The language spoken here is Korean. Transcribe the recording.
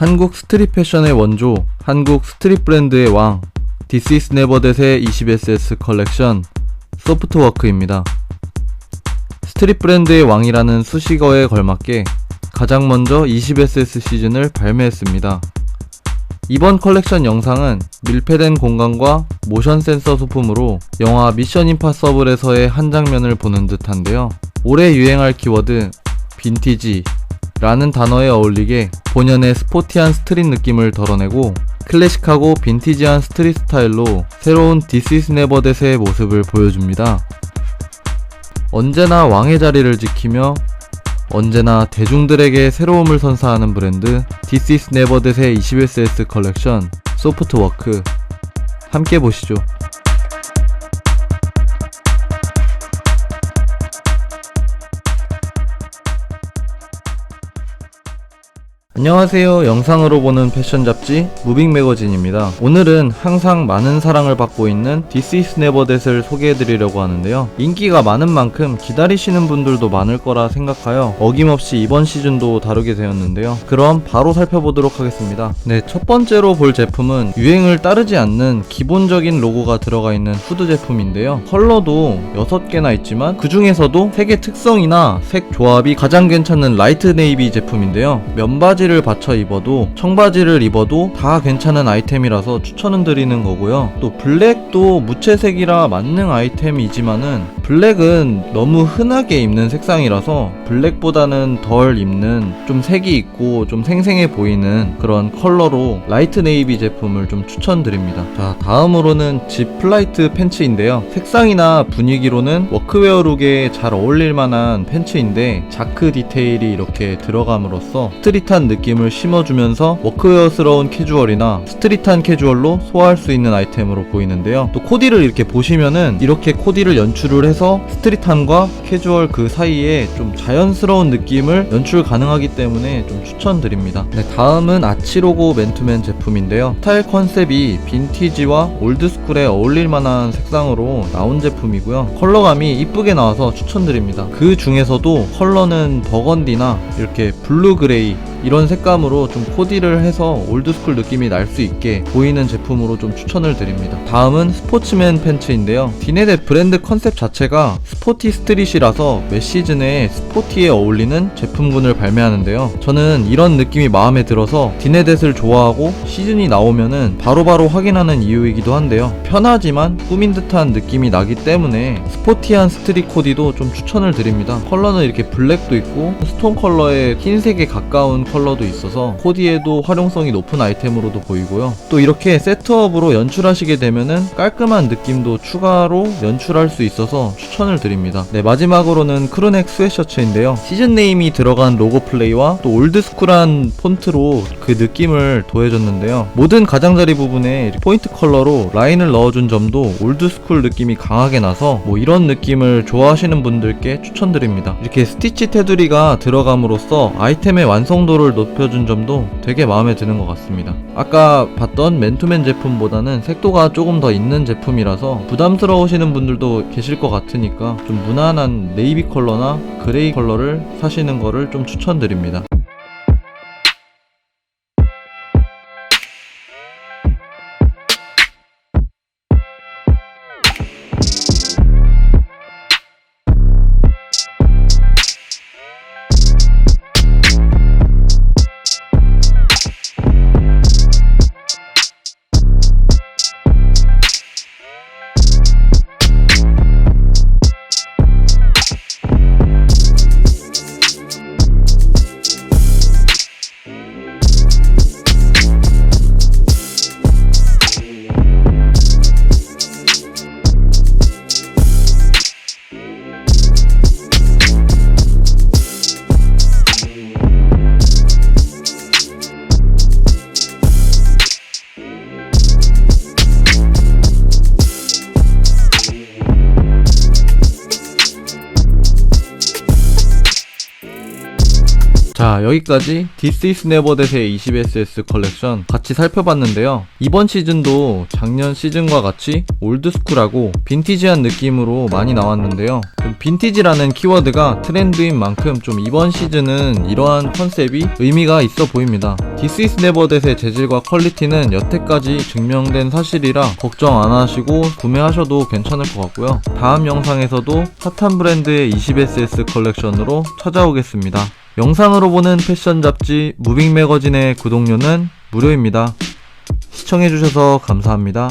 한국 스트릿 패션의 원조, 한국 스트릿 브랜드의 왕, This is Neverthat의 20SS 컬렉션, 소프트워크입니다. 스트릿 브랜드의 왕이라는 수식어에 걸맞게 가장 먼저 20SS 시즌을 발매했습니다. 이번 컬렉션 영상은 밀폐된 공간과 모션 센서 소품으로 영화 미션 임파서블에서의 한 장면을 보는 듯한데요. 올해 유행할 키워드 빈티지 라는 단어에 어울리게 본연의 스포티한 스트릿 느낌을 덜어내고 클래식하고 빈티지한 스트릿 스타일로 새로운 Never That의 모습을 보여줍니다. 언제나 왕의 자리를 지키며 언제나 대중들에게 새로움을 선사하는 브랜드 Never That의 20SS 컬렉션 소프트워크 함께 보시죠. 안녕하세요. 영상으로 보는 패션 잡지 무빙 매거진입니다. 오늘은 항상 많은 사랑을 받고 있는 Never That을 소개해드리려고 하는데요. 인기가 많은 만큼 기다리시는 분들도 많을 거라 생각하여 어김없이 이번 시즌도 다루게 되었는데요. 그럼 바로 살펴보도록 하겠습니다. 네, 첫 번째로 볼 제품은 유행을 따르지 않는 기본적인 로고가 들어가 있는 후드 제품인데요. 컬러도 6개나 있지만 그 중에서도 색의 특성이나 색 조합이 가장 괜찮은 라이트 네이비 제품인데요. 면바지 를 받쳐 입어도 청바지를 입어도 다 괜찮은 아이템이라서 추천은 드리는 거고요. 또 블랙도 무채색이라 만능 아이템이지만은 블랙은 너무 흔하게 입는 색상이라서 블랙보다는 덜 입는 좀 색이 있고 좀 생생해 보이는 그런 컬러로 라이트 네이비 제품을 좀 추천드립니다. 자, 다음으로는 집 플라이트 팬츠인데요. 색상이나 분위기로는 워크웨어 룩에 잘 어울릴 만한 팬츠인데 자크 디테일이 이렇게 들어감으로써 스트릿한 느낌을 심어주면서 워크웨어스러운 캐주얼이나 스트릿한 캐주얼로 소화할 수 있는 아이템으로 보이는데요. 또 코디를 이렇게 보시면은 이렇게 코디를 연출을 해서 스트릿함과 캐주얼 그 사이에 좀 자연스러운 느낌을 연출 가능하기 때문에 좀 추천드립니다. 네, 다음은 아치로고 맨투맨 제품인데요. 스타일 컨셉이 빈티지와 올드스쿨에 어울릴 만한 색상으로 나온 제품이고요. 컬러감이 이쁘게 나와서 추천드립니다. 그 중에서도 컬러는 버건디나 이렇게 블루 그레이 이런 색감으로 좀 코디를 해서 올드스쿨 느낌이 날 수 있게 보이는 제품으로 좀 추천을 드립니다. 다음은 스포츠맨 팬츠인데요. 디네데 브랜드 컨셉 자체 가 스포티 스트릿이라서 매 시즌에 스포티에 어울리는 제품군을 발매하는데요. 저는 이런 느낌이 마음에 들어서 디네댓을 좋아하고 시즌이 나오면은 바로바로 확인하는 이유이기도 한데요. 편하지만 꾸민 듯한 느낌이 나기 때문에 스포티한 스트릿 코디도 좀 추천을 드립니다. 컬러는 이렇게 블랙도 있고 스톤 컬러의 흰색에 가까운 컬러도 있어서 코디에도 활용성이 높은 아이템으로도 보이고요. 또 이렇게 세트업으로 연출하시게 되면은 깔끔한 느낌도 추가로 연출할 수 있어서 추천을 드립니다. 네, 마지막으로는 크루넥 스웨셔츠인데요. 시즌 네임이 들어간 로고 플레이와 또 올드스쿨한 폰트로 그 느낌을 더해줬는데요. 모든 가장자리 부분에 포인트 컬러로 라인을 넣어준 점도 올드스쿨 느낌이 강하게 나서 뭐 이런 느낌을 좋아하시는 분들께 추천드립니다. 이렇게 스티치 테두리가 들어감으로써 아이템의 완성도를 높여준 점도 되게 마음에 드는 것 같습니다. 아까 봤던 맨투맨 제품보다는 색도가 조금 더 있는 제품이라서 부담스러우시는 분들도 계실 것 같 으니까 좀 무난한 네이비 컬러나 그레이 컬러를 사시는 거를 좀 추천드립니다. 자 여기까지 This is Never That의 20SS 컬렉션 같이 살펴봤는데요 이번 시즌도 작년 시즌과 같이 올드스쿨하고 빈티지한 느낌으로 많이 나왔는데요 좀 빈티지라는 키워드가 트렌드인 만큼 좀 이번 시즌은 이러한 컨셉이 의미가 있어 보입니다. 디스 이스 네버댓의 재질과 퀄리티는 여태까지 증명된 사실이라 걱정 안 하시고 구매하셔도 괜찮을 것 같고요. 다음 영상에서도 핫한 브랜드의 20SS 컬렉션으로 찾아오겠습니다. 영상으로 보는 패션 잡지 무빙 매거진의 구독료는 무료입니다. 시청해주셔서 감사합니다.